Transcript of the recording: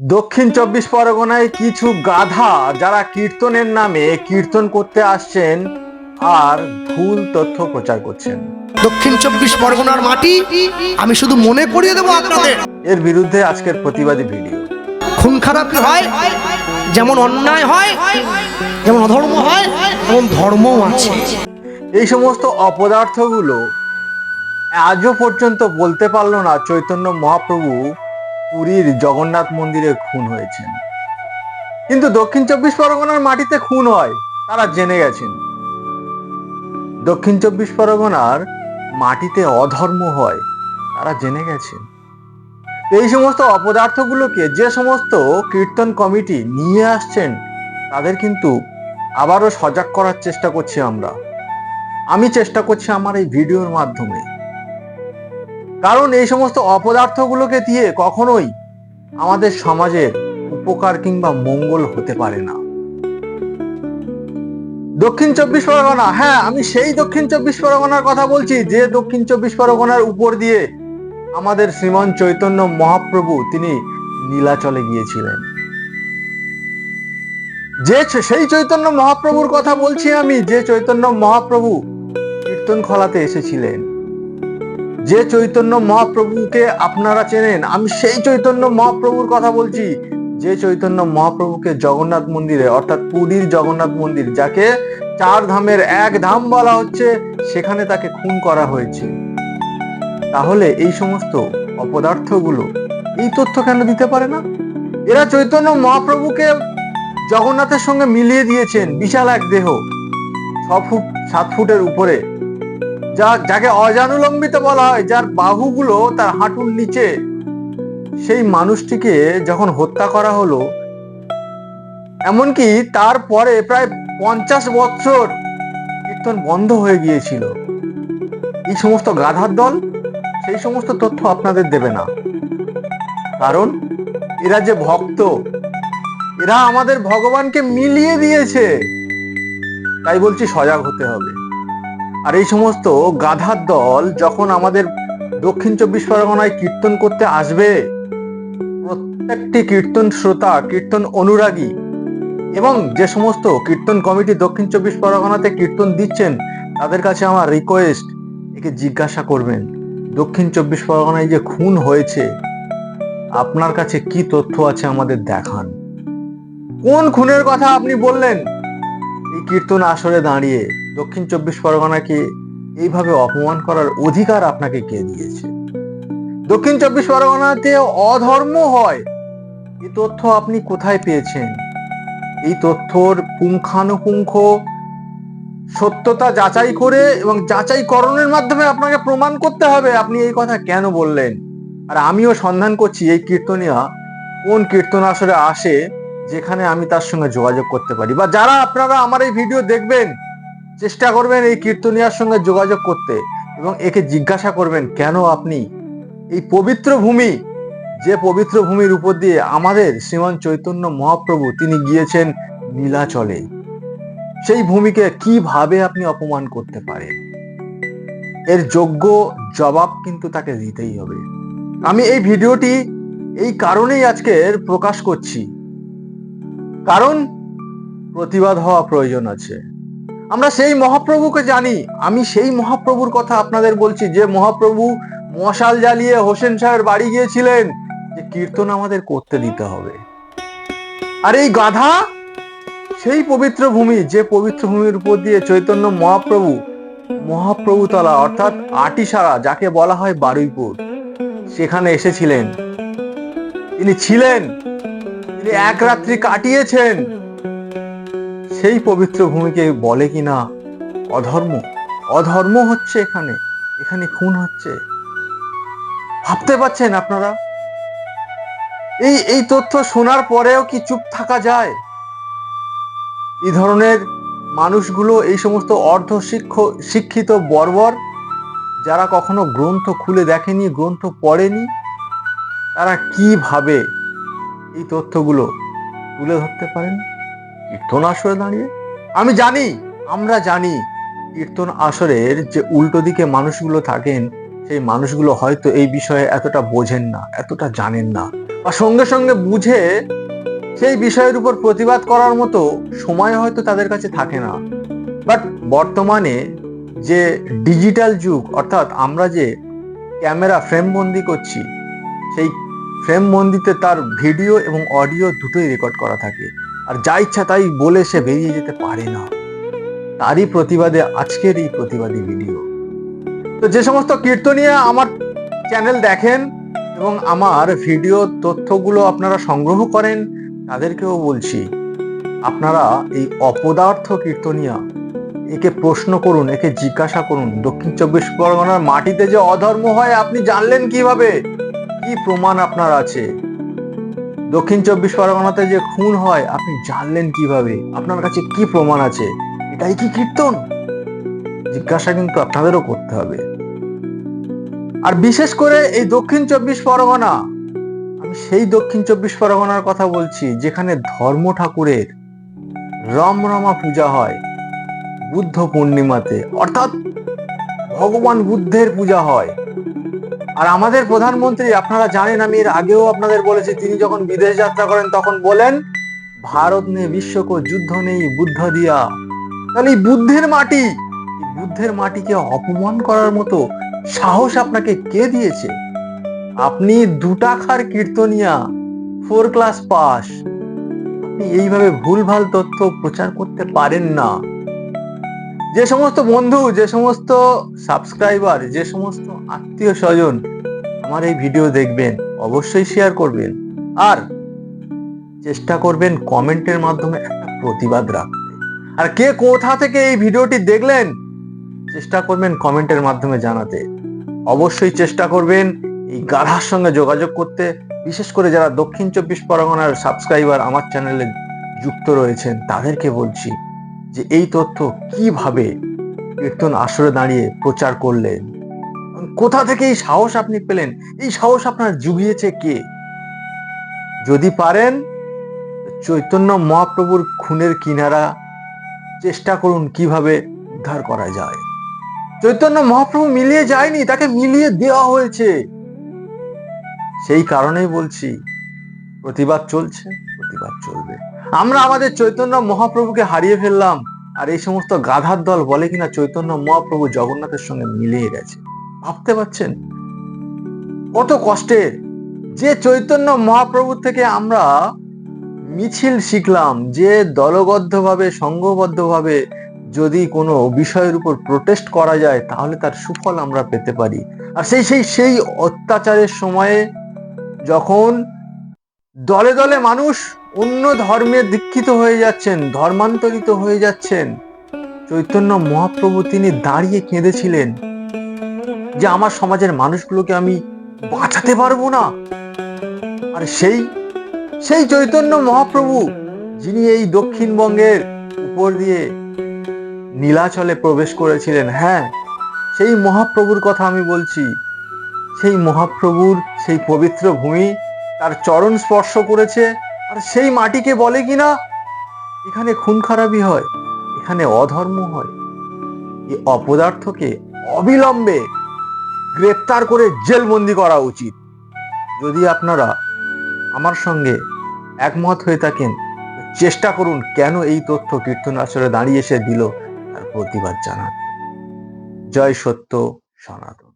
দক্ষিণ চব্বিশ পরগনায় কিছু গাধা যারা কীর্তনের নামে কীর্তন করতে আসছেন আর ভুল তথ্য প্রচার করছেন। দক্ষিণ চব্বিশ পরগনার মাটি আমি শুধু মনে করিয়ে দেবো আপনাদের। এর বিরুদ্ধে আজকের প্রতিবাদী ভিডিও। খুন খারাপি হয়? যেমন অন্যায় হয় যেমন অধর্ম হয় তেমন ধর্মও আছে। এই সমস্ত অপদার্থগুলো আজও পর্যন্ত বলতে পারল না চৈতন্য মহাপ্রভু পুরীর জগন্নাথ মন্দিরে খুন হয়েছেন। কিন্তু দক্ষিণ চব্বিশ পরগনার মাটিতে খুন হয়, তারা জেনে গেছেন। দক্ষিণ চব্বিশ পরগনার মাটিতে অধর্ম হয়, তারা জেনে গেছেন। এই সমস্ত অপদার্থগুলোকে, যে সমস্ত কীর্তন কমিটি নিয়ে আসছেন, তাদের কিন্তু আবারও সজাগ করার চেষ্টা করছি আমরা। আমি চেষ্টা করছি আমার এই ভিডিওর মাধ্যমে। কারণ এই সমস্ত অপদার্থগুলোকে দিয়ে কখনোই আমাদের সমাজের উপকার কিংবা মঙ্গল হতে পারে না। দক্ষিণ চব্বিশ পরগনা হ্যাঁ আমি সেই দক্ষিণ চব্বিশ পরগনার কথা বলছি, যে দক্ষিণ চব্বিশ পরগনার উপর দিয়ে আমাদের শ্রীমন চৈতন্য মহাপ্রভু তিনি নীলাচলে গিয়েছিলেন। যে সেই চৈতন্য মহাপ্রভুর কথা বলছি আমি, যে চৈতন্য মহাপ্রভু কীর্তন খলাতে এসেছিলেন। যে চৈতন্য মহাপ্রভুকে আপনারা চেনেন, আমি সেই চৈতন্য মহাপ্রভুর কথা বলছি। যে চৈতন্য মহাপ্রভুকে জগন্নাথ মন্দিরে, অর্থাৎ পুরীর জগন্নাথ মন্দির, যাকে চার ধামের এক ধাম বলা হচ্ছে, সেখানে তাকে খুন করা হয়েছে। তাহলে এই সমস্ত অপদার্থগুলো এই তথ্য কেন দিতে পারে না? এরা চৈতন্য মহাপ্রভুকে জগন্নাথের সঙ্গে মিলিয়ে দিয়েছেন, বিশাল এক দেহ। ছ ফুট, সাত ফুটের উপরে। যা, যাকে অজানুলম্বিত বলা হয়, যার বাহুগুলো তার হাঁটুর নিচে, সেই মানুষটিকে যখন হত্যা করা হলো, এমনকি তারপরে প্রায় পঞ্চাশ বছর কীর্তন বন্ধ হয়ে গিয়েছিল। এই সমস্ত গাধার দল সেই সমস্ত তথ্য আপনাদের দেবে না। কারণ এরা যে ভক্ত, এরা আমাদের ভগবানকে মিলিয়ে দিয়েছে। তাই বলছি সজাগ হতে হবে। আর এই সমস্ত গাধার দল যখন আমাদের দক্ষিণ চব্বিশ পরগনায় কীর্তন করতে আসবে, প্রত্যেকটি কীর্তন শ্রোতা, কীর্তন অনুরাগী এবং যে সমস্ত কীর্তন কমিটি দক্ষিণ চব্বিশ পরগনাতে কীর্তন দিচ্ছেন, তাদের কাছে আমার রিকোয়েস্ট একে জিজ্ঞাসা করবেন, দক্ষিণ চব্বিশ পরগনায় যে খুন হয়েছে, আপনার কাছে কি তথ্য আছে আমাদের দেখান। কোন খুনের কথা আপনি বললেন? এই কীর্তন আসরে দাঁড়িয়ে। দক্ষিণ চব্বিশ পরগনাকে এইভাবে অপমান করার অধিকার আপনাকে কে দিয়েছে? দক্ষিণ চব্বিশ পরগনাতে অধর্ম হয়। এই তথ্য আপনি কোথায় পেয়েছেন? এই তথ্যর পুঙ্খানুপুঙ্খ সত্যতা যাচাই করে এবং যাচাইকরণের মাধ্যমে আপনাকে প্রমাণ করতে হবে। আপনি এই কথা কেন বললেন? আর আমিও সন্ধান করছি এই কীর্তনিয়া কোন কীর্তন আসরে আসে, যেখানে আমি তার সঙ্গে যোগাযোগ করতে পারি। বা যারা আপনারা আমার এই ভিডিও দেখবেন চেষ্টা করবেন এই কীর্তনিয়ার সঙ্গে যোগাযোগ করতে এবং একে জিজ্ঞাসা করবেন, কেন আপনি? এই পবিত্র ভূমি, যে পবিত্র ভূমির উপর দিয়ে আমাদের শ্রীমান চৈতন্য মহাপ্রভু তিনি গিয়েছেন নীলাচলে, সেই ভূমিকে কীভাবে আপনি অপমান করতে পারেন? এর যোগ্য জবাব কিন্তু তাকে দিতেই হবে। আমি এই ভিডিওটি এই কারণেই আজকের প্রকাশ করছি। কারণ প্রতিবাদ হওয়া প্রয়োজন আছে। আমরা সেই মহাপ্রভুকে জানি। আমি সেই মহাপ্রভুর কথা আপনাদের বলছি। যে মহাপ্রভু মশাল জ্বালিয়ে হোসেন সাহেবের বাড়ি গিয়েছিলেন, যে কীর্তন আমাদের করতে দিতে হবে। আর এই গাধা, সেই পবিত্র ভূমি, যে পবিত্র ভূমির উপর দিয়ে চৈতন্য মহাপ্রভু, মহাপ্রভুতলা, অর্থাৎ আটিসারা যাকে বলা হয় বারুইপুর, সেখানে এসেছিলেন। তিনি ছিলেন। তিনি এক রাত্রি কাটিয়েছেন। সেই পবিত্র ভূমিকে বলে কি না অধর্ম। অধর্ম হচ্ছে এখানে। এখানে খুন হচ্ছে। ভাবতে পারছেন আপনারা? এই এই তথ্য শোনার পরেও কি চুপ থাকা যায়? এই ধরনের মানুষগুলো, এই সমস্ত অর্ধ শিক্ষ- শিক্ষিত বর্বর, যারা কখনো গ্রন্থ খুলে দেখেনি, গ্রন্থ পড়েনি, তারা কীভাবে এই তথ্যগুলো তুলে ধরতে পারেন? কীর্তন আসরে দাঁড়িয়ে? আমি জানি, আমরা জানি কীর্তন আসরের যে উল্টো দিকে মানুষগুলো থাকেন, সেই মানুষগুলো হয়তো এই বিষয়ে এতটা বোঝেন না, এতটা জানেন না। বা সঙ্গে সঙ্গে বুঝে সেই বিষয়ের উপর প্রতিবাদ করার মতো সময় হয়তো তাদের কাছে থাকে না। বাট বর্তমানে যে ডিজিটাল যুগ, অর্থাৎ আমরা যে ক্যামেরা ফ্রেম বন্দি করছি, সেই ফ্রেম বন্দিতে তার ভিডিও এবং অডিও দুটোই রেকর্ড করা থাকে। আর যা ইচ্ছা তাই বলে সে বেরিয়ে যেতে পারে না। তারই প্রতিবাদে আজকের এই প্রতিবাদী ভিডিও। তো যে সমস্ত কীর্তনিয়া আমার চ্যানেল দেখেন এবং আমার ভিডিও তথ্যগুলো আপনারা সংগ্রহ করেন, তাদেরকেও বলছি, আপনারা এই অপদার্থ কীর্তনিয়া, একে প্রশ্ন করুন, একে জিজ্ঞাসা করুন। দক্ষিণ চব্বিশ পরগনার মাটিতে যে অধর্ম হয়, আপনি জানলেন কীভাবে? কি প্রমাণ আপনার আছে? দক্ষিণ চব্বিশ পরগনাতে যে খুন হয়, আপনি জানলেন কীভাবে? আপনার কাছে কি প্রমাণ আছে? এটাই কি কীর্তন? জিজ্ঞাসা কিন্তু আপনাদেরও করতে হবে। আর বিশেষ করে এই দক্ষিণ চব্বিশ পরগনা, আমি সেই দক্ষিণ চব্বিশ পরগনার কথা বলছি, যেখানে ধর্ম ঠাকুরের রমরমা পূজা হয়, বুদ্ধ পূর্ণিমাতে। অর্থাৎ ভগবান বুদ্ধের পূজা হয়। আর আমাদের প্রধানমন্ত্রী, আপনারা জানেন, আমি এর আগেও আপনাদের বলেছি, তিনি যখন বিদেশ যাত্রা করেন, তখন বলেন, ভারত নে বিশ্বকে যুদ্ধ নেই, বুদ্ধ দিয়া। তাহলে বুদ্ধের মাটি বুদ্ধের মাটিকে অপমান করার মতো সাহস আপনাকে কে দিয়েছে? আপনি দু টাকার কীর্তনিয়া ফোর ক্লাস পাস। আপনি এইভাবে ভুলভাল তথ্য প্রচার করতে পারেন না। যে সমস্ত বন্ধু, যে সমস্ত সাবস্ক্রাইবার যে সমস্ত আত্মীয় স্বজন আমার এই ভিডিও দেখবেন, অবশ্যই শেয়ার করবেন। আর চেষ্টা করবেন কমেন্টের মাধ্যমে একটা প্রতিবাদ রাখতে। আর কে কোথা থেকে এই ভিডিওটি দেখলেন, চেষ্টা করবেন কমেন্টের মাধ্যমে জানাতে। অবশ্যই চেষ্টা করবেন এই গাধার সঙ্গে যোগাযোগ করতে। বিশেষ করে যারা দক্ষিণ চব্বিশ পরগনার সাবস্ক্রাইবার আমার চ্যানেলে যুক্ত রয়েছেন, তাদেরকে বলছি যে এই তথ্য কীভাবে কীর্তন আসরে দাঁড়িয়ে প্রচার করলেন? কোথা থেকে এই সাহস আপনি পেলেন? এই সাহস আপনার জুগিয়েছে কে? যদি পারেন, চৈতন্য মহাপ্রভুর খুনের কিনারা চেষ্টা করুন কীভাবে উদ্ধার করা যায়। চৈতন্য মহাপ্রভু মিলিয়ে যায়নি, তাকে মিলিয়ে দেওয়া হয়েছে। সেই কারণেই বলছি, প্রতিবাদ চলছে। প্রতিবাদ চলবে। আমরা আমাদের চৈতন্য মহাপ্রভুকে হারিয়ে ফেললাম, আর এই সমস্ত গাধার দল বলে কিনা চৈতন্য মহাপ্রভু জগন্নাথের সঙ্গে মিলিয়ে গেছে। ভাবতে পারছেন? কত কষ্টের! যে চৈতন্য মহাপ্রভু থেকে আমরা মিছিল শিখলাম, যে দলবদ্ধভাবে, সংঘবদ্ধভাবে যদি কোনো বিষয়ের উপর প্রোটেস্ট করা যায়, তাহলে তার সুফল আমরা পেতে পারি। আর সেই সেই সেই অত্যাচারের সময়ে যখন দলে দলে মানুষ অন্য ধর্মে দীক্ষিত হয়ে যাচ্ছেন, ধর্মান্তরিত হয়ে যাচ্ছেন। চৈতন্য মহাপ্রভু তিনি দাঁড়িয়ে কেঁদেছিলেন যে আমার সমাজের মানুষগুলোকে আমি বাঁচাতে পারব না। আর সেই সেই চৈতন্য মহাপ্রভু যিনি এই দক্ষিণবঙ্গের উপর দিয়ে নীলাচলে প্রবেশ করেছিলেন হ্যাঁ সেই মহাপ্রভুর কথা আমি বলছি। সেই মহাপ্রভুর সেই পবিত্র ভূমি তার চরণ স্পর্শ করেছে, আর সেই মাটিকে বলে কিনা? এখানে খুন খারাপি হয়, এখানে অধর্ম হয়। এই অপদার্থকে অবিলম্বে গ্রেপ্তার করে জেলবন্দি করা উচিত। যদি আপনারা আমার সঙ্গে একমত হয়ে থাকেন, চেষ্টা করুন কেন এই তথ্য কীর্তন আসরে দাঁড়িয়ে এসে দিল তার প্রতিবাদ জানান জয় সত্য সনাতন।